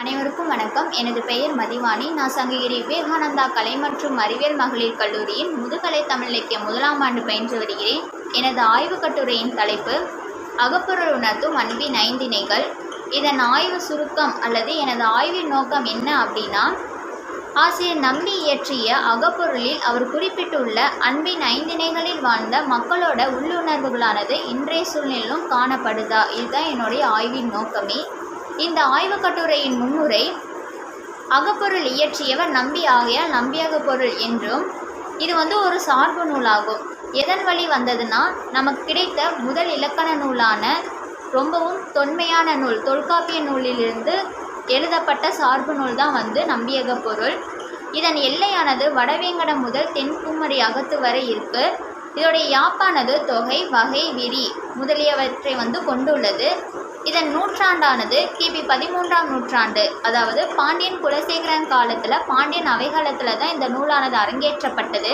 அனைவருக்கும் வணக்கம். எனது பெயர் மதிவாணி. நான் சங்ககிரி விவேகானந்தா கலை மற்றும் அறிவியல் மகளிர் கல்லூரியின் முதுகலை தமிழ் இலக்கிய முதலாம் ஆண்டு பயின்று வருகிறேன். எனது ஆய்வுக் கட்டுரையின் தலைப்பு அகப்பொருள் உணர்த்தும் அன்பின் ஐந்திணைகள். இதன் ஆய்வு சுருக்கம் அல்லது எனது ஆய்வின் நோக்கம் என்ன? அப்படின்னா ஆசிரியர் நம்பி இயற்றிய அகப்பொருளில் அவர் குறிப்பிட்டுள்ள அன்பின் ஐந்திணைகளில் வாழ்ந்த மக்களோட உள்ளுணர்வுகளானது இன்றைய சூழ்நிலும் காணப்படுதா? இதுதான் என்னுடைய ஆய்வின் நோக்கமே. இந்த ஆய்வுக் கட்டுரையின் முன்னுரை அகப்பொருள் இயற்றியவர் நம்பி ஆகையால் நம்பியக பொருள் என்றும் இது வந்து ஒரு சார்பு நூலாகும். எதன் வழி வந்ததுன்னா நமக்கு கிடைத்த முதல் இலக்கண நூலான ரொம்பவும் தொன்மையான நூல் தொல்காப்பிய நூலிலிருந்து எழுதப்பட்ட சார்பு நூல் தான் வந்து நம்பியக பொருள். இதன் எல்லையானது வடவேங்கடம் முதல் தென்குமரி அகத்து வரை இருக்கு. இதோடைய யாப்பானது தொகை வகை விரி முதலியவற்றை வந்து கொண்டுள்ளது. இதன் நூற்றாண்டானது கிபி பதிமூன்றாம் நூற்றாண்டு. அதாவது பாண்டியன் குலசேகரன் காலத்தில் பாண்டியன் அவைகாலத்தில் தான் இந்த நூலானது அரங்கேற்றப்பட்டது.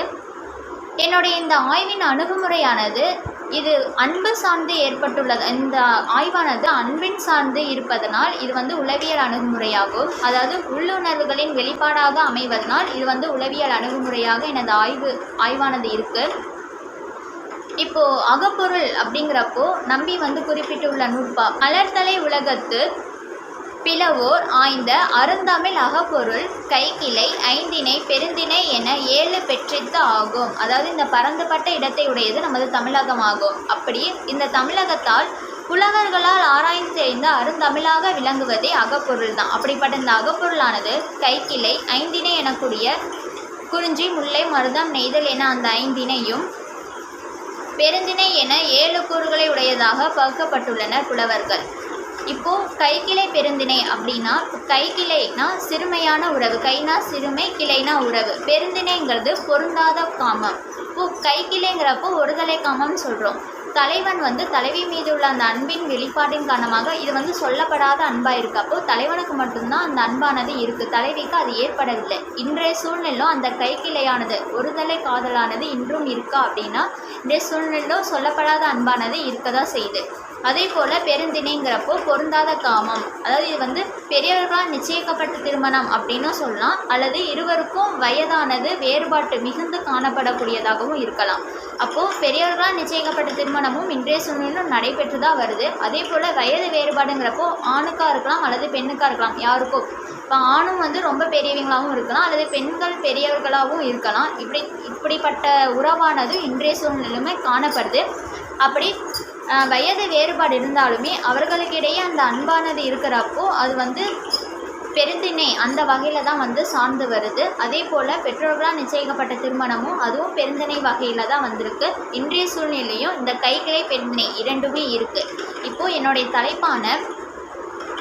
என்னுடைய இந்த ஆய்வின் அணுகுமுறையானது இது அன்பு சார்ந்து ஏற்பட்டுள்ளது இந்த ஆய்வானது அன்பின் சார்ந்து இருப்பதனால் இது வந்து உளவியல் அணுகுமுறையாகும். அதாவது உள்ளுணர்வுகளின் வெளிப்பாடாக அமைவதனால் இது வந்து உளவியல் அணுகுமுறையாக எனது ஆய்வு ஆய்வானது இருக்குது இப்போ அகப்பொருள் அப்படிங்கிறப்போ நம்பி வந்து குறிப்பிட்டுள்ள நூற்பா மலர்தலை உலகத்து பிளவோர் ஆய்ந்த அருந்தமிழ் அகப்பொருள் கைக்கிளை ஐந்திணை பெருந்திணை என ஏழு பெற்றித்து ஆகும். அதாவது இந்த பரந்துபட்ட இடத்தை உடையது நமது தமிழகம் ஆகும் அப்படி இந்த தமிழகத்தால் புலவர்களால் ஆராய்ந்து தெரிந்த அருந்தமிழாக விளங்குவதே அகப்பொருள் தான். அப்படிப்பட்ட இந்த அகப்பொருளானது கைக்கிளை ஐந்திணை எனக்கூடிய குறிஞ்சி முல்லை மருதம் நெய்தல் என அந்த ஐந்தினையும் பெருந்திணை என ஏழு கூறுகளை உடையதாக பகுக்கப்பட்டுள்ளனர் புலவர்கள். இப்போ கைக்கிளை பெருந்திணை அப்படின்னா கைக்கிளைனா சிறுமையான உறவு கைனா சிறுமை கிளைனா உறவு. பெருந்திணைங்கிறது பொருந்தாத காமம். இப்போ கைக்கிளைங்கிறப்போ ஒருதலை காமம்னு சொல்கிறோம் தலைவன் வந்து தலைவி மீது உள்ள அந்த அன்பின் வெளிப்பாட்டின் காரணமாக இது வந்து சொல்லப்படாத அன்பாக இருக்கு அப்போ தலைவனுக்கு மட்டும்தான் அந்த அன்பானது இருக்குது தலைவிக்கு அது ஏற்படவில்லை. இன்றைய சூழ்நிலும் அந்த கைக்கிளையானது ஒருதலை காதலானது இன்றும் இருக்கா அப்படின்னா இன்றைய சூழ்நிலையிலும் சொல்லப்படாத அன்பானது இருக்க தான் செய்யுது. அதே போல் பெருந்திணைங்கிறப்போ பொருந்தாத காமம். அதாவது இது வந்து பெரியவர்களால் நிச்சயிக்கப்பட்ட திருமணம் அப்படின்னும் சொல்லலாம். அல்லது இருவருக்கும் வயதானது வேறுபாட்டு மிகுந்து காணப்படக்கூடியதாகவும் இருக்கலாம். அப்போது பெரியவர்களால் நிச்சயிக்கப்பட்ட திருமணமும் இன்றைய சூழ்நிலும் நடைபெற்று தான் வருது. அதே போல் வயது வேறுபாடுங்கிறப்போ ஆணுக்காக இருக்கலாம் அல்லது பெண்ணுக்காக இருக்கலாம் யாருக்கோ. இப்போ ஆணும் வந்து ரொம்ப பெரியவங்களாகவும் இருக்கலாம் அல்லது பெண்கள் பெரியவர்களாகவும் இருக்கலாம். இப்படி இப்படிப்பட்ட உறவானது இன்றைய சூழ்நிலையுமே காணப்படுது. அப்படி வயது வேறுபாடு இருந்தாலுமே அவர்களுக்கிடையே அந்த அன்பானது இருக்கிறப்போ அது வந்து பெருந்திணை அந்த வகையில் தான் வந்து சார்ந்து வருது. அதே போல் பெற்றோர்களால் நிச்சயிக்கப்பட்ட திருமணமும் அதுவும் பெருந்திணை வகையில் தான் வந்திருக்கு. இன்றைய சூழ்நிலையும் இந்த கைக்கிளை பெருந்திணை இரண்டுமே இருக்குது இப்போது என்னுடைய தலைப்பான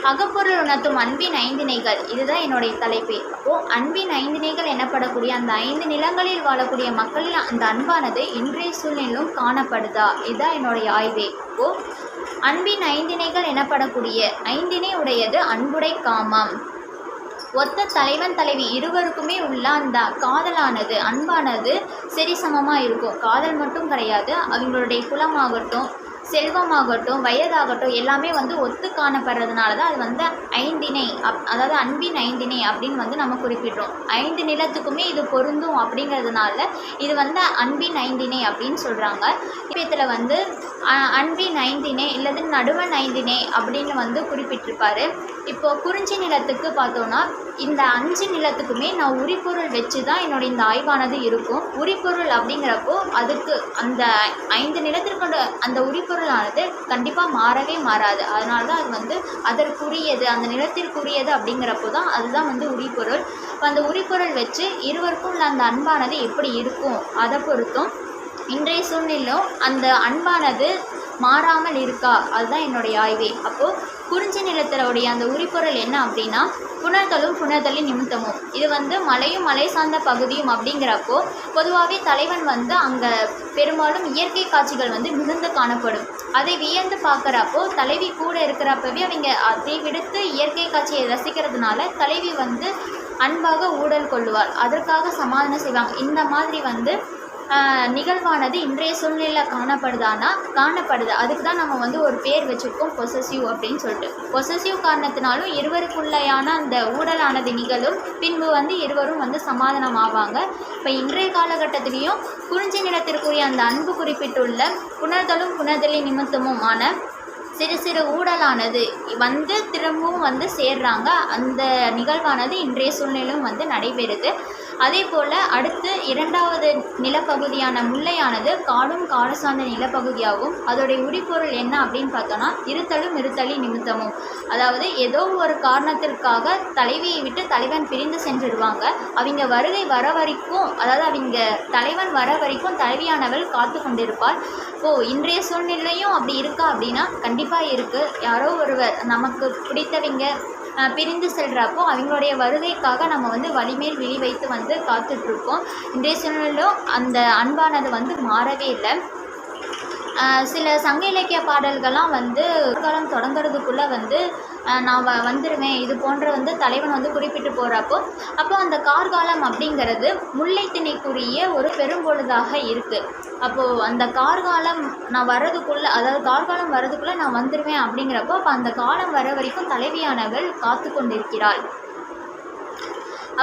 அகப்பொருள் உணர்த்தும் அன்பின் ஐந்திணைகள் இதுதான் என்னுடைய தலைப்பு. அப்போது அன்பின் ஐந்திணைகள் எனப்படக்கூடிய அந்த ஐந்து நிலங்களில் வாழக்கூடிய மக்களில் அந்த அன்பானது இன்றைய சூழ்நிலும் காணப்படுதா? இதுதான் என்னுடைய ஆய்வே. அப்போது அன்பின் ஐந்திணைகள் எனப்படக்கூடிய ஐந்திணை உடையது அன்புடை காமம். ஒத்த தலைவன் தலைவி இருவருக்குமே உள்ள அந்த காதலானது அன்பானது சரிசமமாக இருக்கும். காதல் மட்டும் கிடையாது அவங்களுடைய குலமாகட்டும் செல்வமாகட்டும் வயதாகட்டும் எல்லாமே வந்து ஒத்து காணப்படுறதுனால தான் அது வந்து ஐந்திணை அப் அதாவது அன்பின் ஐந்திணை அப்படின்னு வந்து நம்ம குறிப்பிடுறோம். ஐந்து நிலத்துக்குமே இது பொருந்தும் அப்படிங்கிறதுனால இது வந்து அன்பின் ஐந்திணை அப்படின்னு சொல்கிறாங்க இதில் வந்து அ- அன்பின் ஐந்திணை இல்லது நடுவன் ஐந்திணை அப்படின்னு வந்து குறிப்பிட்டிருப்பாரு. இப்போது குறிஞ்சி நிலத்துக்கு பார்த்தோன்னா இந்த அஞ்சு நிலத்துக்குமே நான் உரிப்பொருள் வச்சு தான் என்னோட இந்த ஆய்வானது இருக்கும். உரிப்பொருள் அப்படிங்கிறப்போ அதுக்கு அந்த ஐந்து நிலத்திற்கொண்ட அந்த உரிப்பொருளானது கண்டிப்பாக மாறவே மாறாது. அதனால தான் அது வந்து அதற்குரியது அந்த நிலத்திற்குரியது அப்படிங்கிறப்போ தான் அதுதான் வந்து உரிப்பொருள் இப்போ அந்த உரிப்பொருள் வச்சு இருவருக்கும் உள்ள அந்த அன்பானது எப்படி இருக்கும்? அதை பொறுத்தும் இன்றைய சூழ்நிலையும் அந்த அன்பானது மாறாமல் இருக்கா? அதுதான் என்னுடைய ஆய்வே. அப்போது குறிஞ்சி நிலத்தினுடைய அந்த உரிப்பொருள் என்ன அப்படின்னா புணர்தலும் புணர்தலின் நிமித்தமும். இது வந்து மலையும் மலை சார்ந்த பகுதியும் அப்படிங்கிறப்போ பொதுவாகவே தலைவன் வந்து அங்கே பெரும்பாலும் இயற்கை காட்சிகள் வந்து மிகுந்து காணப்படும். அதை வியந்து பார்க்குறப்போ தலைவி கூட இருக்கிறப்பவே அவங்க அதை விடுத்து இயற்கை காட்சியை ரசிக்கிறதுனால தலைவி வந்து அன்பாக ஊடல் கொள்ளுவாள். அதற்காக சமாதானம் செய்வாங்க. இந்த மாதிரி வந்து நிகழ்வானது இன்றைய சூழ்நிலையில் காணப்படுதானா? காணப்படுது. அதுக்கு தான் நம்ம வந்து ஒரு பேர் வச்சுருக்கோம் பொசசிவ் அப்படின்னு சொல்லிட்டு. பொசசிவ் காரணத்தினாலும் இருவருக்குள்ளேயான அந்த ஊடலானது நிகழும். பின்பு வந்து இருவரும் வந்து சமாதானம் ஆவாங்க. இப்போ இன்றைய காலகட்டத்திலையும் குறிஞ்சி நிலத்திற்குரிய அந்த அன்பு குறிப்பிட்டுள்ள புணர்தலும் புணர்தலி நிமித்தமுமான சிறு சிறு ஊடலானது வந்து திரும்பவும் வந்து சேர்றாங்க. அந்த நிகழ்வானது இன்றைய சூழ்நிலையும் வந்து நடைபெறுது. அதே போல் அடுத்து இரண்டாவது நிலப்பகுதியான முல்லையானது காடும் காடு சார்ந்த நிலப்பகுதியாகும். அதோடைய உரிப்பொருள் என்ன அப்படின்னு பார்த்தோன்னா இருத்தலும் இருத்தலி நிமித்தமும். அதாவது ஏதோ ஒரு காரணத்திற்காக தலைவியை விட்டு தலைவன் பிரிந்து சென்றுடுவாங்க அவங்க வருகை வர வரைக்கும் அதாவது அவங்க தலைவன் வர வரைக்கும் தலைவியானவள் காத்து கொண்டிருப்பாள். ஓ இன்றைய சூழ்நிலையும் அப்படி இருக்கா அப்படின்னா கண்டிப்பாக இருக்குது யாரோ ஒருவர் நமக்கு பிடித்தவங்க பிரிந்து செல்கிறப்போ அவங்களுடைய வருகைக்காக நம்ம வந்து வலிமேல் விழி வைத்து வந்து காத்துட்ருக்கோம் இன்றைய சூழ்நிலையிலும் அந்த அன்பானது வந்து மாறவே இல்லை. ஆஹ் சில சங்க இலக்கிய பாடல்கள்லாம் வந்து காலம் தொடங்குறதுக்குள்ளே வந்து நான் வ வந்துடுவேன் இது போன்ற வந்து தலைவன் வந்து குறிப்பிட்டு போகிறப்போ அப்போ அந்த கார்காலம் அப்படிங்கிறது முல்லைத்திணைக்குரிய ஒரு பெரும்பொழுதாக இருக்குது அப்போது அந்த கார்காலம் நான் வர்றதுக்குள்ளே அதாவது கார்காலம் வர்றதுக்குள்ளே நான் வந்துடுவேன் அப்படிங்கிறப்போ அப்போ அந்த காலம் வர வரைக்கும் தலைவியானவள் காத்து கொண்டிருக்கிறாள்.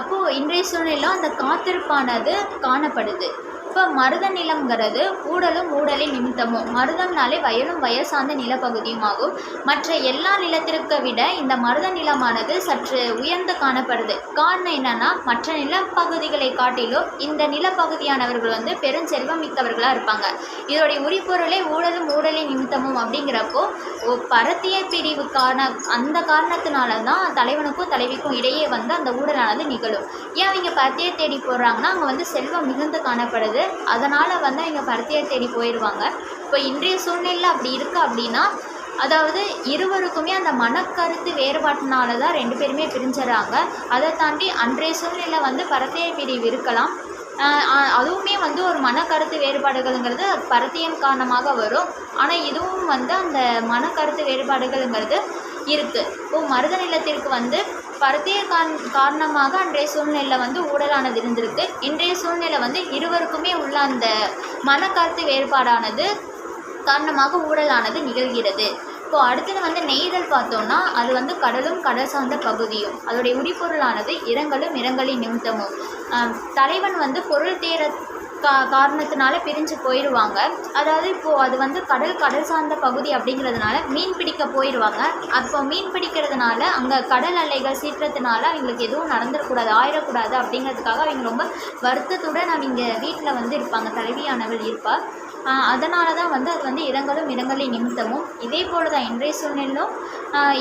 அப்போது இன்றைய சூழ்நிலையில் அந்த காத்திருப்பானது காணப்படுது. இப்போ மருத நிலம்ங்கிறது ஊடலும் ஊடலின் நிமித்தமும். மருதம்னாலே வயலும் வயல் சார்ந்த நிலப்பகுதியும் ஆகும் மற்ற எல்லா நிலத்திற்கு விட இந்த மருத நிலமானது சற்று உயர்ந்து காணப்படுது. காரணம் என்னன்னா மற்ற நிலப்பகுதிகளை காட்டிலும் இந்த நிலப்பகுதியானவர்கள் வந்து பெருஞ்செல்வம் மிக்கவர்களாக இருப்பாங்க. இதோடைய உரிப்பொருளே ஊழலும் ஊழலின் நிமித்தமும் அப்படிங்கிறப்போ ஓ, பரத்திய பிரிவு காரண அந்த காரணத்தினால தான் தலைவனுக்கும் தலைவிக்கும் இடையே வந்து அந்த ஊழலானது நிகழும். ஏன் அவங்க பரத்தியை தேடி போடுறாங்கன்னா அங்கே வந்து செல்வம் மிகுந்து காணப்படுது. அதனால் வந்து அவங்க பரத்தியை தேடி போயிடுவாங்க இப்போ இன்றைய சூழ்நிலையில் அப்படி இருக்குது அப்படின்னா அதாவது இருவருக்குமே அந்த மனக்கருத்து வேறுபாட்டினால தான் ரெண்டு பேருமே பிரிஞ்சுறாங்க. அதை தாண்டி அன்றைய சூழ்நிலை வந்து பரத்திய பிரிவு இருக்கலாம் அதுவுமே வந்து ஒரு மனக்கருத்து வேறுபாடுகள்ங்கிறது பரத்தியம் காரணமாக வரும். ஆனால் இதுவும் வந்து அந்த மனக்கருத்து வேறுபாடுகள்ங்கிறது இருக்குது இப்போ மருத நிலத்திற்கு வந்து பரத்திய காரண் காரணமாக அன்றைய சூழ்நிலையில் வந்து ஊழலானது இருந்திருக்கு. இன்றைய சூழ்நிலை வந்து இருவருக்குமே உள்ள அந்த மனக்கருத்து வேறுபாடானது காரணமாக ஊழலானது நிகழ்கிறது. இப்போ அடுத்தது வந்து நெய்தல் பார்த்தோம்னா அது வந்து கடலும் கடல் சார்ந்த பகுதியும் அதோடைய உரிபொருளானது இரங்கலும் இரங்கலின் நிமித்தமும். தலைவன் வந்து பொருள் தேர கா காரணத்தினால பிரிஞ்சு போயிடுவாங்க அதாவது இப்போது அது வந்து கடல் கடல் சார்ந்த பகுதி அப்படிங்கிறதுனால மீன் பிடிக்க போயிடுவாங்க அப்போ மீன் பிடிக்கிறதுனால அங்கே கடல் அலைகள் சீற்றத்தினால அவங்களுக்கு எதுவும் நடந்துடக்கூடாது ஆயிடக்கூடாது அப்படிங்கிறதுக்காக அவங்க ரொம்ப வருத்தத்துடன் அவங்க வீட்டில் வந்து இருப்பாங்க. தலைவியானவள் இருப்பாள் அதனால தான் வந்து அது வந்து இடங்களும் இடங்களை நிமித்தமும். இதே போல் தான் இன்றைய சூழ்நிலும்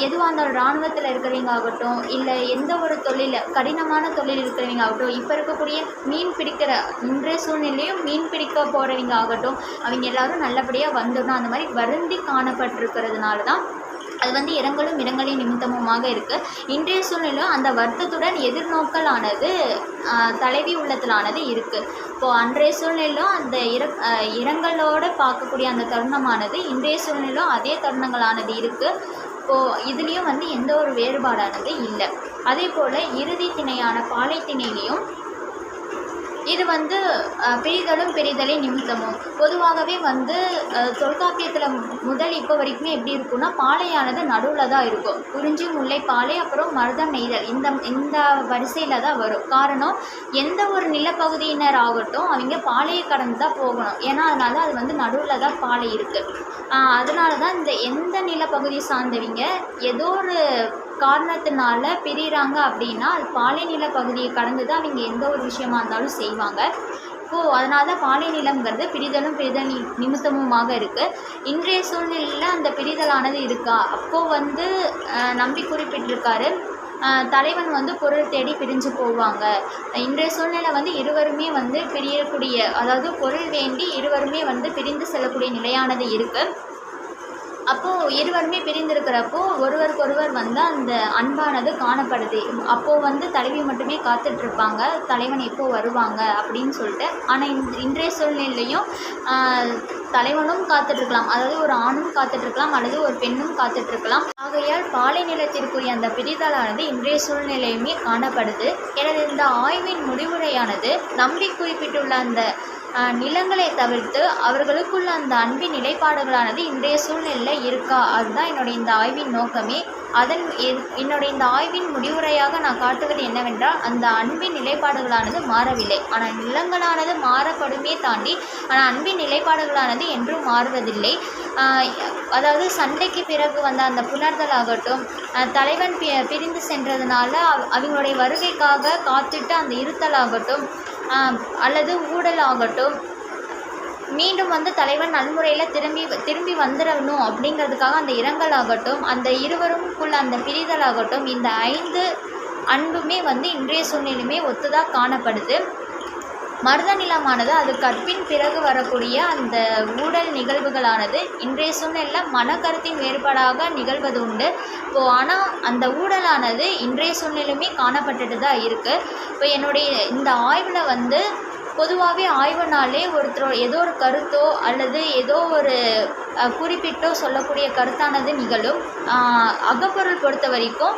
எதுவாக இருந்தாலும் இராணுவத்தில் இருக்கிறவங்க ஆகட்டும் இல்லை எந்த ஒரு தொழில் கடினமான தொழில் இருக்கிறவங்க ஆகட்டும் இப்போ இருக்கக்கூடிய மீன் பிடிக்கிற இன்றைய சூழ்நிலையும் மீன் பிடிக்க போகிறவங்க ஆகட்டும் அவங்க எல்லாரும் நல்லபடியாக வந்துடணும். அந்த மாதிரி வருந்தி காணப்பட்டிருக்கிறதுனால தான் அது வந்து இடங்களும் இடங்களின் நிமித்தமுமாக இருக்குது இன்றைய சூழ்நிலையும் அந்த வருத்தத்துடன் எதிர்நோக்கலானது தலைவி உள்ளத்திலானது இருக்குது இப்போது அன்றைய சூழ்நிலையிலும் அந்த இர ஆஹ் இரங்கலோடு பார்க்கக்கூடிய அந்த தருணமானது இன்றைய சூழ்நிலையும் அதே தருணங்களானது இருக்குது இப்போது இதுலேயும் வந்து எந்த ஒரு வேறுபாடானது இல்லை. அதே போல் இறுதி திணையான பாலை திணையிலையும் இது வந்து பிரிதலும் பிரிதலின் நிமித்தமும். பொதுவாகவே வந்து தொல்காப்பியத்தில் முதல் இப்போ வரைக்குமே எப்படி இருக்கும்னா பாலையானது நடுவில் தான் இருக்கும். குறிஞ்சி முல்லை பாலை அப்புறம் மருதம் நெய்தல். இந்த இந்த வரிசையில் தான் வரும். காரணம் எந்த ஒரு நிலப்பகுதியினர் ஆகட்டும் அவங்க பாலையை கடந்து தான் போகணும். ஏன்னா அதனால அது வந்து நடுவில் தான் பாலை இருக்குது அதனால தான் இந்த எந்த நிலப்பகுதி சார்ந்தவங்க ஏதோ ஒரு காரணத்தினால பிரிகிறாங்க அப்படின்னா அது பாலை நிலப்பகுதியை கடந்து தான் அவங்க எந்த ஒரு விஷயமா இருந்தாலும் செய்வாங்க. இப்போது அதனால தான் பாலை நிலம்ங்கிறது பிரிதலும் பிரிதல் நி- நிமித்தமுமாக இருக்குது இன்றைய சூழ்நிலையில் அந்த பிரிதலானது இருக்கா? அப்போது வந்து நம்பி குறிப்பிட்டிருக்காரு. தலைவன் வந்து பொருள் தேடி பிரிஞ்சு போவாங்க. இன்றைய சூழ்நிலை வந்து இருவருமே வந்து பிரியக்கூடிய அதாவது பொருள் வேண்டி இருவருமே வந்து பிரிந்து செல்லக்கூடிய நிலையானது இருக்குது அப்போது இருவருமே பிரிந்திருக்கிறப்போ ஒருவருக்கொருவர் வந்து அந்த அன்பானது காணப்படுது. அப்போது வந்து தலைவி மட்டுமே காத்துட்ருப்பாங்க. தலைவன் எப்போது வருவாங்க அப்படின்னு சொல்லிட்டு. ஆனால் இந்த இன்றைய சூழ்நிலையிலையும் தலைவனும் காத்துட்ருக்கலாம். அதாவது ஒரு ஆணும் காத்துட்ருக்கலாம் அல்லது ஒரு பெண்ணும் காத்துட்ருக்கலாம். ஆகையால் பாலை நிலத்திற்குரிய அந்த பிரிதலானது இன்றைய சூழ்நிலையுமே காணப்படுது. எனது இந்த ஆய்வின் முடிவுரையானது நம்பி குறிப்பிட்டுள்ள அந்த நிலங்களை தவிர்த்து அவர்களுக்குள்ள அந்த அன்பின் நிலைப்பாடுகளானது இன்றைய சூழ்நிலையில் இருக்கா? அதுதான் என்னுடைய இந்த ஆய்வின் நோக்கமே. அதன் என்- என்னுடைய இந்த ஆய்வின் முடிவுரையாக நான் காட்டுவது என்னவென்றால் அந்த அன்பின் நிலைப்பாடுகளானது மாறவில்லை. ஆனால் நிலங்களானது மாறப்படுமே தாண்டி ஆனால் அன்பின் நிலைப்பாடுகளானது என்றும் மாறுவதில்லை. அதாவது சண்டைக்கு பிறகு வந்த அந்த புணர்தல் ஆகட்டும் தலைவன் பி பிரிந்து சென்றதுனால அவ- அவங்களுடைய வருகைக்காக காத்துட்டு அந்த இருத்தல் ஆகட்டும் அல்லது ஊடல் ஆகட்டும் மீண்டும் வந்து தலைவன் நன்முறையில் திரும்பி திரும்பி வந்துடணும் அப்படிங்கிறதுக்காக அந்த இரங்கல் ஆகட்டும் அந்த இருவருக்குள்ள அந்த பிரிதல் ஆகட்டும் இந்த ஐந்து அன்புமே வந்து இன்றைய சூழ்நிலையுமே ஒத்துதாக காணப்படுது. மருத நிலமானது அது கற்பின் பிறகு வரக்கூடிய அந்த ஊடல் நிகழ்வுகளானது இன்றைய சூழ்நிலையில் மனக்கருத்தின் வேறுபாடாக நிகழ்வது உண்டு. இப்போ ஆனால் அந்த ஊடலானது இன்றைய சூழ்நிலையுமே காணப்பட்டுட்டு தான் இருக்குது இப்போ என்னுடைய இந்த ஆய்வில் வந்து பொதுவாகவே ஆய்வுனாலே ஒருத்தர் ஏதோ ஒரு கருத்தோ அல்லது ஏதோ ஒரு குறிப்பிட்டோ சொல்லக்கூடிய கருத்தானது நிகழும். அகப்பொருள் பொறுத்த வரைக்கும்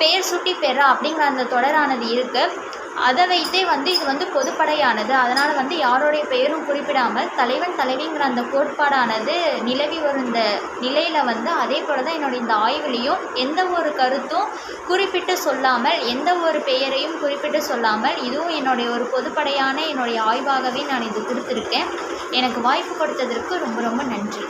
பெயர் சுட்டி பெறா அப்படிங்கிற அந்த தொடரானது இருக்குது அதை வைத்தே வந்து இது வந்து பொதுப்படையானது. அதனால் வந்து யாருடைய பெயரும் குறிப்பிடாமல் தலைவன் தலைவிங்கிற அந்த கோட்பாடானது நிலவி வரும் இந்த நிலையில் வந்து அதே போல தான் என்னுடைய இந்த ஆய்வுலேயும் எந்த ஒரு கருத்தும் குறிப்பிட்டு சொல்லாமல் எந்த ஒரு பெயரையும் குறிப்பிட்டு சொல்லாமல் இதுவும் என்னுடைய ஒரு பொதுப்படையான என்னுடைய ஆய்வாகவே நான் இது கொடுத்துருக்கேன். எனக்கு வாய்ப்பு கொடுத்ததற்கு ரொம்ப ரொம்ப நன்றி.